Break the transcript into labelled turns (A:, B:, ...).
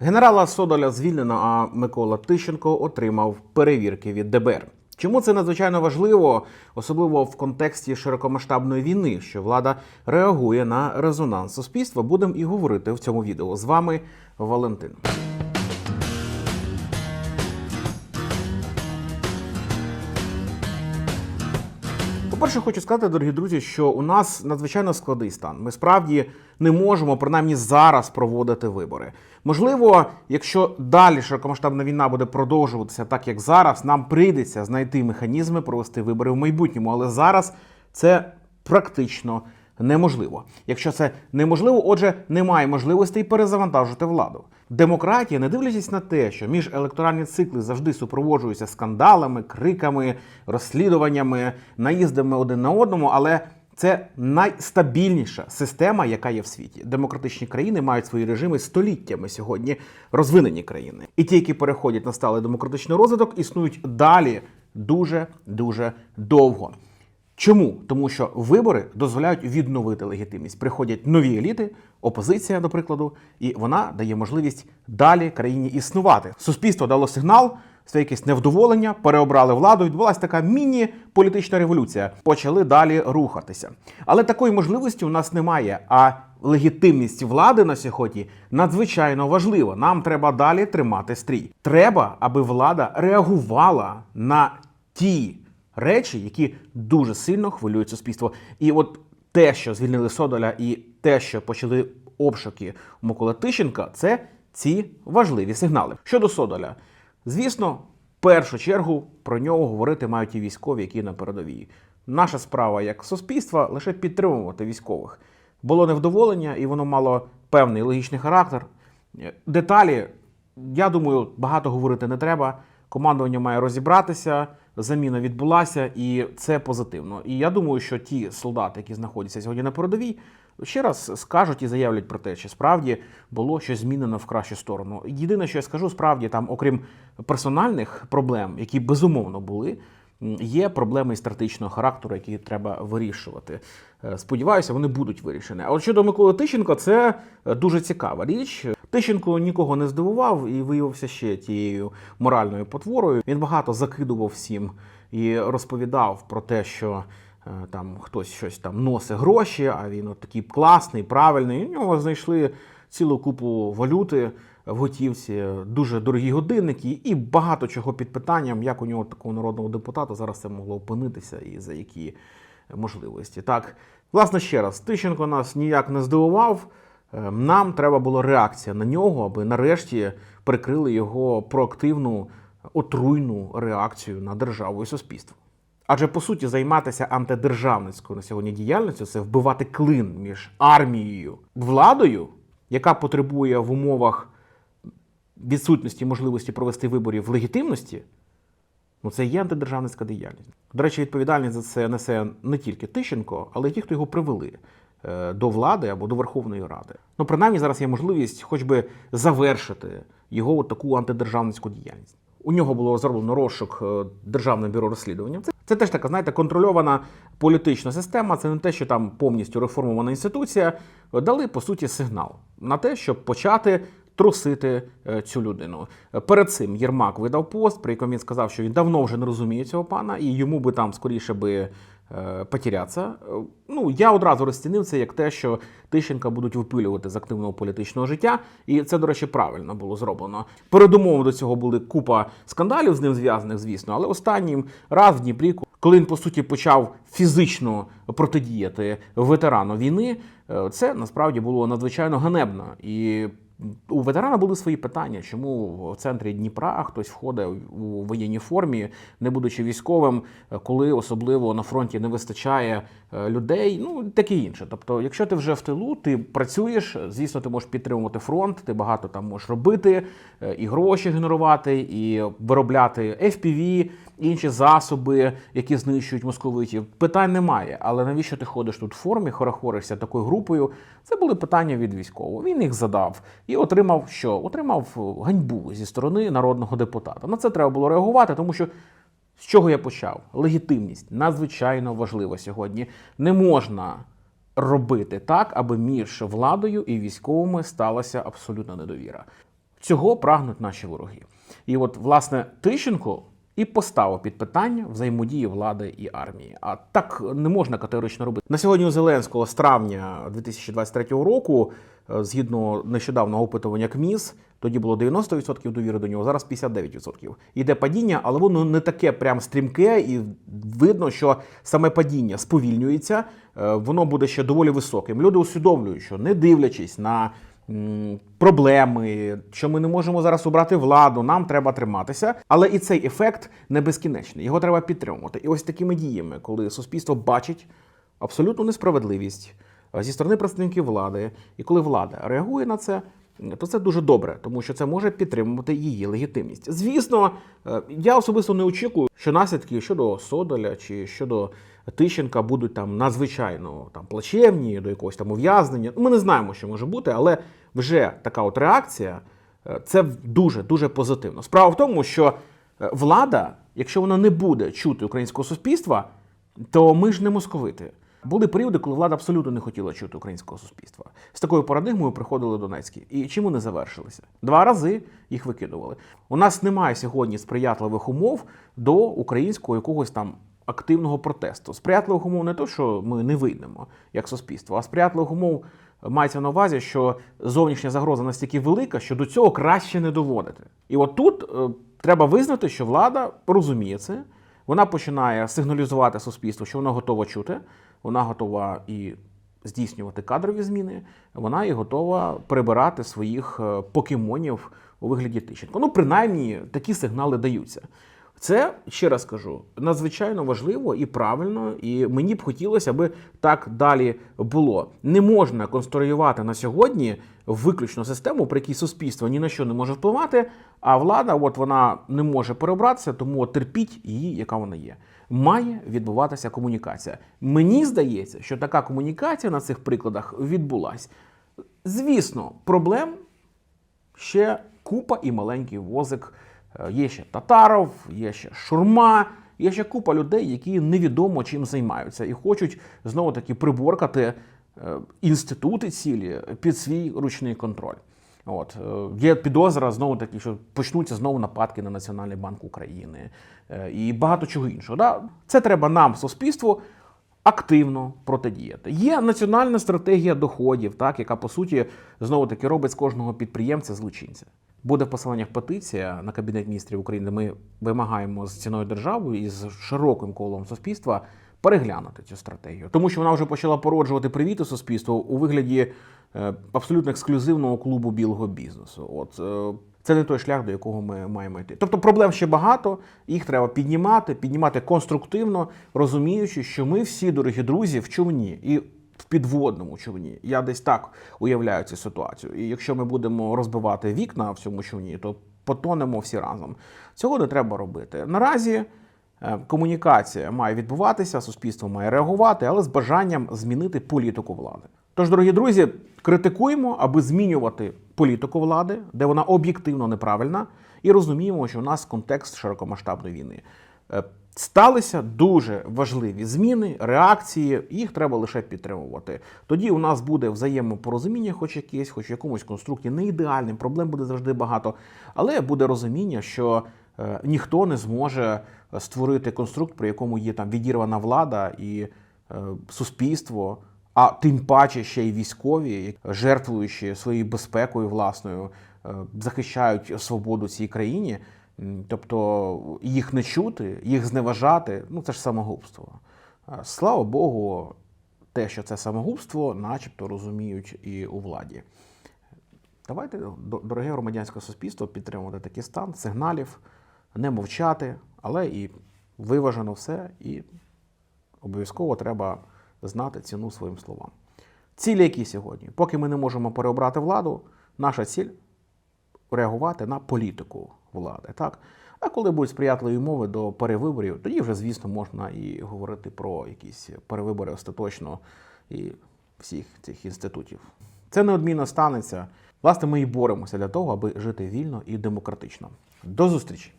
A: Генерала Содоля звільнено, а Микола Тищенко отримав перевірки від ДБР. Чому це надзвичайно важливо, особливо в контексті широкомасштабної війни, що влада реагує на резонанс суспільства? Будемо і говорити в цьому відео. З вами Валентин. По-перше, хочу сказати, дорогі друзі, що у нас надзвичайно складний стан. Ми справді не можемо, принаймні зараз, проводити вибори. Можливо, якщо далі широкомасштабна війна буде продовжуватися так, як зараз, нам прийдеться знайти механізми провести вибори в майбутньому, але зараз це практично неможливо. Якщо це неможливо, отже, немає можливостей перезавантажити владу. Демократія, не дивлячись на те, що між електоральні цикли завжди супроводжуються скандалами, криками, розслідуваннями, наїздами один на одному, але це найстабільніша система, яка є в світі. Демократичні країни мають свої режими століттями сьогодні розвинені країни. І ті, які переходять на сталий демократичний розвиток, існують далі дуже дуже довго. Чому? Тому що вибори дозволяють відновити легітимність. Приходять нові еліти, опозиція, до прикладу, і вона дає можливість далі країні існувати. Суспільство дало сигнал, це якесь невдоволення, переобрали владу. Відбулася така міні-політична революція. Почали далі рухатися. Але такої можливості у нас немає. А легітимність влади на сьогодні надзвичайно важлива. Нам треба далі тримати стрій. Треба, аби влада реагувала на ті речі, які дуже сильно хвилюють суспільство. І от те, що звільнили Содоля, і те, що почали обшуки у Миколи Тищенка, це ці важливі сигнали. Щодо Содоля, звісно, в першу чергу про нього говорити мають і військові, які на передовій. Наша справа як суспільства лише підтримувати військових. Було невдоволення, і воно мало певний логічний характер. Деталі, я думаю, багато говорити не треба. Командування має розібратися, заміна відбулася, і це позитивно. І я думаю, що ті солдати, які знаходяться сьогодні на передовій, ще раз скажуть і заявлять про те, чи справді було щось змінено в кращу сторону. Єдине, що я скажу, справді там, окрім персональних проблем, які безумовно були. Є проблеми стратегічного характеру, які треба вирішувати. Е, Сподіваюся, вони будуть вирішені. А от щодо Миколи Тищенка, це е, дуже цікава річ. Тищенко нікого не здивував і виявився ще тією моральною потворою. Він багато закидував всім і розповідав про те, що е, там хтось щось там носить гроші, а він от такий класний, правильний. У нього знайшли цілу купу валюти в готівці, дуже дорогі годинники і багато чого під питанням, як у нього такого народного депутата зараз це могло опинитися і за які можливості. Так, власне, ще раз, Тищенко нас ніяк не здивував. Е, Нам треба була реакція на нього, аби нарешті прикрили його проактивну отруйну реакцію на державу і суспільство. Адже по суті займатися антидержавницькою на сьогодні діяльністю це вбивати клин між армією, владою, яка потребує в умовах відсутності можливості провести виборів легітимності. Ну, це є антидержавницька діяльність. До речі, відповідальність за це несе не тільки Тищенко, але й ті, хто його привели до влади або до Верховної Ради. Ну, принаймні, зараз є можливість хоч би завершити його таку антидержавницьку діяльність. У нього було зроблено розшук е, Державним бюро розслідування. Це, це теж така, знаєте, контрольована політична система. Це не те, що там повністю реформована інституція. Дали по суті сигнал на те, щоб почати трусити е, цю людину. Е, Перед цим Єрмак видав пост, при якому він сказав, що він давно вже не розуміє цього пана, і йому би там скоріше би е. Е, Ну, я одразу розцінив це як те, що Тищенка будуть випилювати з активного політичного життя, і це, до речі, правильно було зроблено. Передумовою до цього були купа скандалів з ним зв'язаних, звісно, але останнім раз в Дніпрі, коли він по суті почав фізично протидіяти ветерану війни, е, це насправді було надзвичайно ганебно і. У ветерана були свої питання, чому в центрі Дніпра хтось входить у воєнній формі, не будучи військовим, коли особливо на фронті не вистачає е, людей, ну таке інше. Тобто, якщо ти вже в тилу, ти працюєш, звісно, ти можеш підтримувати фронт, ти багато там можеш робити, е, і гроші генерувати, і виробляти FPV, інші засоби, які знищують московитів. Питань немає. Але навіщо ти ходиш тут в формі, хорохоришся такою групою? Це були питання від військового. Він їх задав і отримав що? Отримав ганьбу зі сторони народного депутата. На це треба було реагувати, тому що. З чого я почав? Легітимність надзвичайно важлива сьогодні. Не можна робити так, аби між владою і військовими сталася абсолютна недовіра. Цього прагнуть наші вороги. І от, власне, Тищенко і поставив під питання взаємодії влади і армії. А так не можна категорично робити. На сьогодні у Зеленського з травня 2023 року, е, згідно нещодавнього опитування КМІС, тоді було 90% довіри до нього, зараз 59%. Йде падіння, але воно не таке прям стрімке, і видно, що саме падіння сповільнюється, е, воно буде ще доволі високим. Люди усвідомлюють, що не дивлячись на проблеми, що ми не можемо зараз обрати владу, нам треба триматися. Але і цей ефект не безкінечний. Його треба підтримувати. І ось такими діями, коли суспільство бачить абсолютну несправедливість е, зі сторони представників влади, і коли влада реагує на це. То це дуже добре, тому що це може підтримувати її легітимність. Звісно, е, я особисто не очікую, що наслідки щодо Содоля чи щодо Тищенка будуть там надзвичайно там плачевні до якогось там ув'язнення. Ми не знаємо, що може бути, але вже така от реакція е, це дуже дуже позитивно. Справа в тому, що е, влада, якщо вона не буде чути українського суспільства, то ми ж не московити. Були періоди, коли влада абсолютно не хотіла чути українського суспільства. З такою парадигмою приходили Донецькі. І чим вони завершилися? Два рази їх викидували. У нас немає сьогодні сприятливих умов до українського якогось там активного протесту. Сприятливих умов не то, що ми не вийдемо як суспільство, а сприятливих умов мається на увазі, що зовнішня загроза настільки велика, що до цього краще не доводити. І от тут е, треба визнати, що влада розуміє це. Вона починає сигналізувати суспільству, що вона готова чути, вона готова і здійснювати кадрові зміни, вона і готова прибирати своїх е, покемонів у вигляді Тищенко. Ну, принаймні, такі сигнали даються. Це ще раз кажу, надзвичайно важливо і правильно, і мені б хотілося, аби так далі було. Не можна конструювати на сьогодні виключно систему, при якій суспільство ні на що не може впливати, а влада, от вона не може перебратися, тому терпіть її, яка вона є. Має відбуватися комунікація. Мені здається, що така комунікація на цих прикладах відбулась. Звісно, проблем ще купа і маленький возик. Е, Є ще Татаров, є ще Шурма, є ще купа людей, які невідомо чим займаються і хочуть знову таки приборкати е, інститути цілі під свій ручний контроль. От е, є підозра знову таки, що почнуться знову нападки на Національний банк України і багато чого іншого. Да? Це треба нам, суспільству, активно протидіяти. Є національна стратегія доходів, так, яка по суті знову таки робить з кожного підприємця злочинця. Буде в посиланнях петиція на Кабінет міністрів України. Ми вимагаємо з ціною держави і з широким колом суспільства переглянути цю стратегію, тому що вона вже почала породжувати привіти суспільству у вигляді е, абсолютно ексклюзивного клубу білого бізнесу. От е, це не той шлях, до якого ми маємо йти. Тобто проблем ще багато, їх треба піднімати, піднімати конструктивно, розуміючи, що ми всі, дорогі друзі, в човні і в підводному човні. Я десь так уявляю цю ситуацію. І якщо ми будемо розбивати вікна в цьому човні, то потонемо всі разом. Цього не треба робити. Наразі. е, Комунікація має відбуватися, суспільство має реагувати, але з бажанням змінити політику влади. Тож, дорогі друзі, критикуємо, аби змінювати політику влади, де вона об'єктивно неправильна, і розуміємо, що у нас контекст широкомасштабної війни. Е, Сталися дуже важливі зміни, реакції, їх треба лише підтримувати. Тоді у нас буде взаємопорозуміння, хоч якесь, хоч в якомусь конструкті, не ідеальним, проблем буде завжди багато, але буде розуміння, що е, ніхто не зможе створити конструкт, при якому є там відірвана влада і е, суспільство, а тим паче ще й військові, жертвуючи своєю безпекою власною, е, захищають свободу цій країні. Тобто їх не чути, їх зневажати, ну це ж самогубство. Слава Богу, те, що це самогубство, начебто розуміють і у владі. Давайте, дороге громадянське суспільство, підтримувати такий стан сигналів, не мовчати, але і виважено все, і обов'язково треба знати ціну своїм словам. Цілі які сьогодні? Поки ми не можемо переобрати владу, наша ціль реагувати на політику влади. Так? А коли будуть сприятливі умови до перевиборів, тоді вже, звісно, можна і говорити про якісь перевибори остаточно і всіх цих інститутів. Це неодмінно станеться. Власне, ми і боремося для того, аби жити вільно і демократично. До зустрічі!